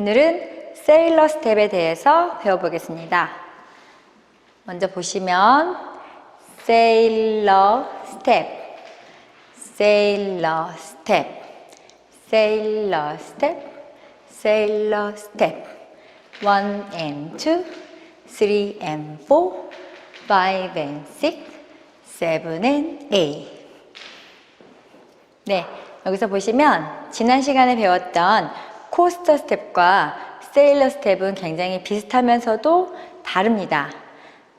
오늘은 세일러 스텝에 대해서 배워보겠습니다. 먼저 보시면 세일러 스텝, 세일러 스텝, 세일러 스텝, 세일러 스텝 1 and 2, 3 and 4, 5 and 6, 7 and 8 네, 여기서 보시면 지난 시간에 배웠던 코스터 스텝과 세일러 스텝은 굉장히 비슷하면서도 다릅니다.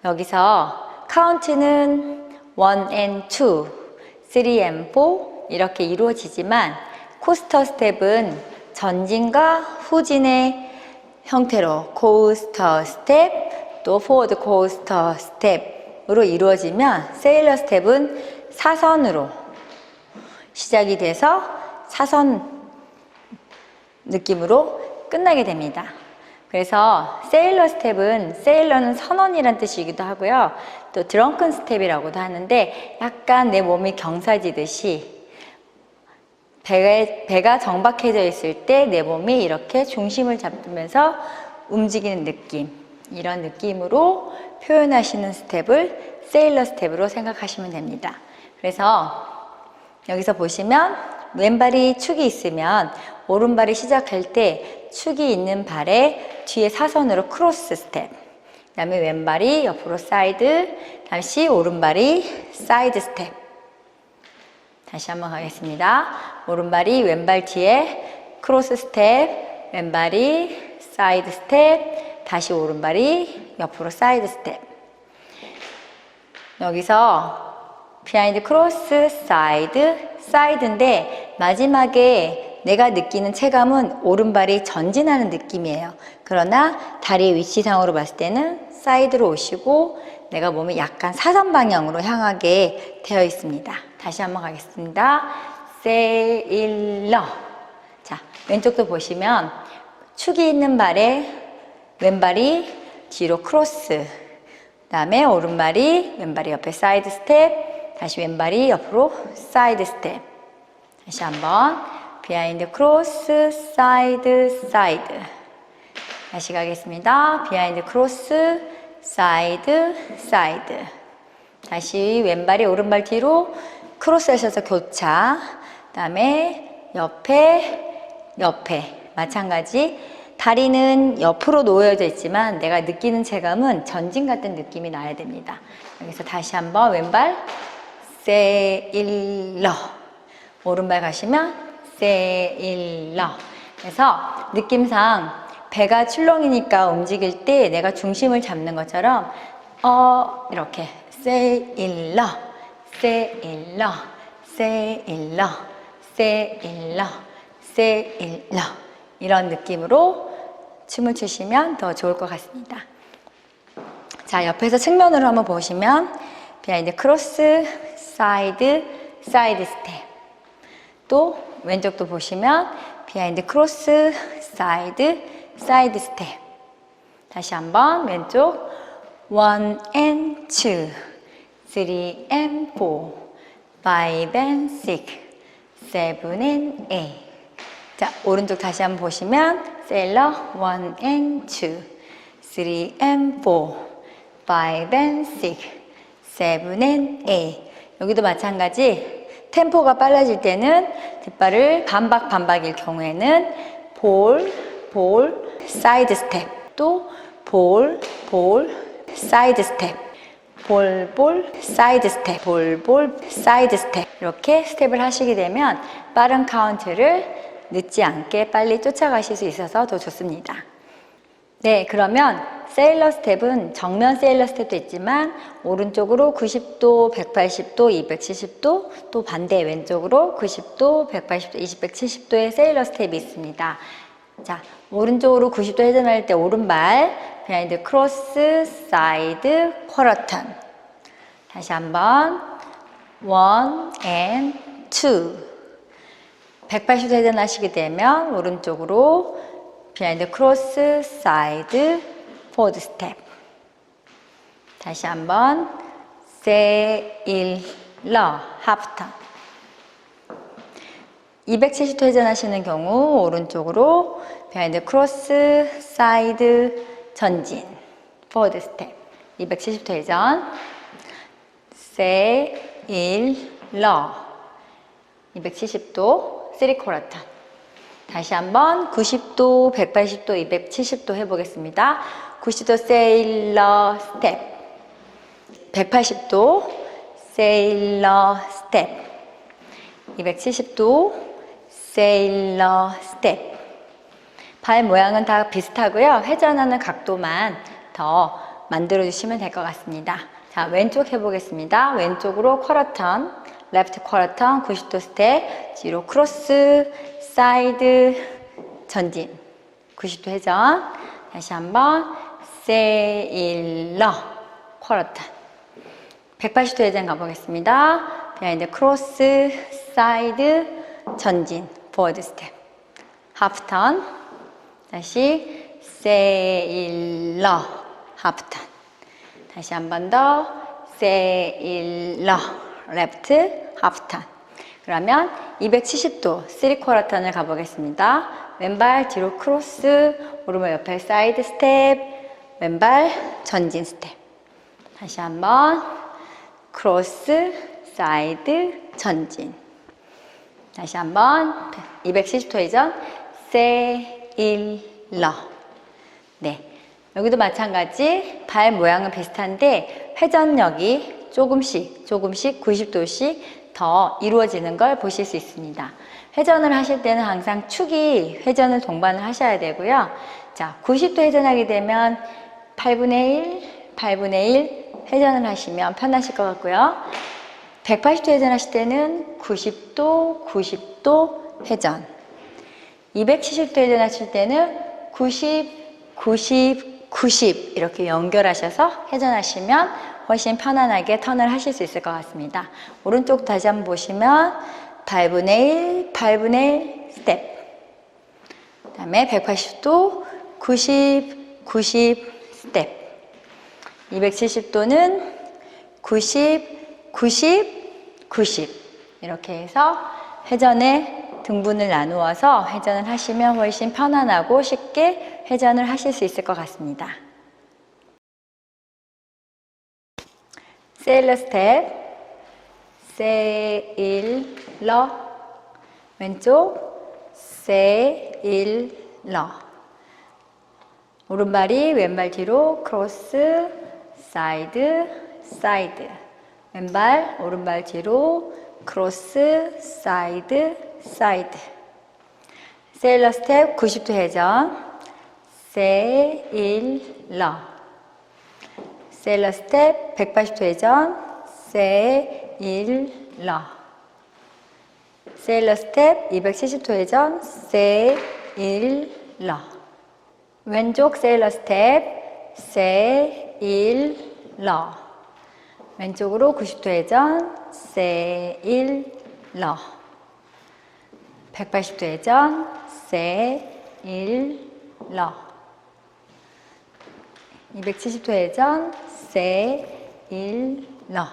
여기서 카운트는 1 and 2, 3 and 4 이렇게 이루어지지만 코스터 스텝은 전진과 후진의 형태로 코스터 스텝 또 포워드 코스터 스텝으로 이루어지면 세일러 스텝은 사선으로 시작이 돼서 사선 느낌으로 끝나게 됩니다. 그래서 세일러 스텝은 세일러는 선원이란 뜻이기도 하고요. 또 드렁큰 스텝이라고도 하는데 약간 내 몸이 경사지듯이 배가, 배가 정박해져 있을 때 내 몸이 이렇게 중심을 잡으면서 움직이는 느낌 이런 느낌으로 표현하시는 스텝을 세일러 스텝으로 생각하시면 됩니다. 그래서 여기서 보시면 왼발이 축이 있으면 오른발이 시작할 때 축이 있는 발에 뒤에 사선으로 크로스 스텝. 그 다음에 왼발이 옆으로 사이드 다시 오른발이 사이드 스텝. 다시 한번 가겠습니다. 오른발이 왼발 뒤에 크로스 스텝 왼발이 사이드 스텝 다시 오른발이 옆으로 사이드 스텝. 여기서 비하인드 크로스 사이드 사이드인데 마지막에 내가 느끼는 체감은 오른발이 전진하는 느낌이에요. 그러나 다리의 위치상으로 봤을 때는 사이드로 오시고 내가 몸이 약간 사선 방향으로 향하게 되어 있습니다. 다시 한번 가겠습니다. 세일러. 자, 왼쪽도 보시면 축이 있는 발에 왼발이 뒤로 크로스. 그 다음에 오른발이 왼발이 옆에 사이드 스텝. 다시 왼발이 옆으로 사이드 스텝. 다시 한번 비하인드 크로스 사이드 사이드. 다시 가겠습니다. 비하인드 크로스 사이드 사이드. 다시 왼발이 오른발 뒤로 크로스 하셔서 교차. 그다음에 옆에 옆에 마찬가지 다리는 옆으로 놓여져 있지만 내가 느끼는 체감은 전진 같은 느낌이 나야 됩니다. 여기서 다시 한번 왼발 세일러. 오른발 가시면 세일러. 그래서 느낌상 배가 출렁이니까 움직일 때 내가 중심을 잡는 것처럼 어 이렇게 세일러 세일러 세일러 세일러 세일러. 이런 느낌으로 춤을 추시면 더 좋을 것 같습니다. 자 옆에서 측면으로 한번 보시면 비하인드 크로스 사이드 사이드 스텝. 또 왼쪽도 보시면 비하인드 크로스 사이드 사이드 스텝. 다시 한번 왼쪽. 1 and 2 3 and 4 5 and 6 7 and 8 자, 오른쪽 다시 한번 보시면 세일러 1 and 2 3 and 4 5 and 6 7 and 8 여기도 마찬가지 템포가 빨라질 때는 뒷발을 반박 반박일 경우에는 볼, 볼, 사이드 스텝 또 볼, 볼, 사이드 스텝 볼, 볼, 사이드 스텝 볼, 볼, 사이드 스텝 이렇게 스텝을 하시게 되면 빠른 카운트를 늦지 않게 빨리 쫓아가실 수 있어서 더 좋습니다. 네, 그러면 세일러 스텝은 정면 세일러 스텝도 있지만 오른쪽으로 90도, 180도, 270도 또 반대 왼쪽으로 90도, 180도, 20, 170도의 세일러 스텝이 있습니다. 자, 오른쪽으로 90도 회전할 때 오른발 비하인드 크로스 사이드 쿼러턴 다시 한번. 원 and two. 180도 회전하시게 되면 오른쪽으로 비하인드 크로스 사이드 포워드 스텝 다시 한번 세일러 하프턴 270도 회전하시는 경우 오른쪽으로 비하인드 크로스, 사이드, 전진. 포워드 스텝. 270도 회전. 세, 일, 러. 270도, 쓰리 코라턴. 다시 한번 90도, 180도, 270도 해보겠습니다. 90도 세일러 스텝. 180도 세일러 스텝. 270도 세일러 스텝. 발 모양은 다 비슷하고요. 회전하는 각도만 더 만들어 주시면 될 것 같습니다. 자, 왼쪽 해보겠습니다. 왼쪽으로 쿼러턴, 레프트 쿼러턴, 90도 스텝, 뒤로 크로스, 사이드, 전진. 90도 회전. 다시 한번 세일러 쿼러턴. 180도 회전 가보겠습니다. 비하인드 크로스, 사이드, 전진, 포워드 스텝. 하프턴. 다시 세일러, 하프턴. 다시 한 번 더 세일러, 레프트, 하프턴. 그러면 270도 쓰리 쿼러턴을 가보겠습니다. 왼발 뒤로 크로스, 오른발 옆에 사이드 스텝, 왼발 전진 스텝. 다시 한번 크로스, 사이드, 전진. 다시 한번 270도 회전 세일러. 네. 여기도 마찬가지 발 모양은 비슷한데 회전력이 조금씩 조금씩 90도씩 더 이루어지는 걸 보실 수 있습니다. 회전을 하실 때는 항상 축이 회전을 동반을 하셔야 되고요. 자, 90도 회전하게 되면 8분의 1, 8분의 1 회전을 하시면 편하실 것 같고요. 180도 회전하실 때는 90도, 90도 회전. 270도 회전하실 때는 90, 90, 90 이렇게 연결하셔서 회전하시면 훨씬 편안하게 턴을 하실 수 있을 것 같습니다. 오른쪽 다시 한번 보시면 8분의 1, 8분의 1 스텝. 그 다음에 180도 90, 90 스텝. 270도는 90, 90, 90 이렇게 해서 회전의 등분을 나누어서 회전을 하시면 훨씬 편안하고 쉽게 회전을 하실 수 있을 것 같습니다. 세일러 스텝, 세일러, 왼쪽, 세일러. 오른발이 왼발 뒤로 크로스, 사이드, 사이드. 왼발, 오른발 뒤로 크로스, 사이드, 사이드. 세일러 스텝 90도 회전. 세일러. 세일러 스텝 180도 회전. 세일러. 세일러 스텝 270도 회전. 세일러. 왼쪽 세일러 스텝. 세일러. 왼쪽으로 90도 회전. 세일러. 180도 회전, 세일러. 270도 회전, 세일러.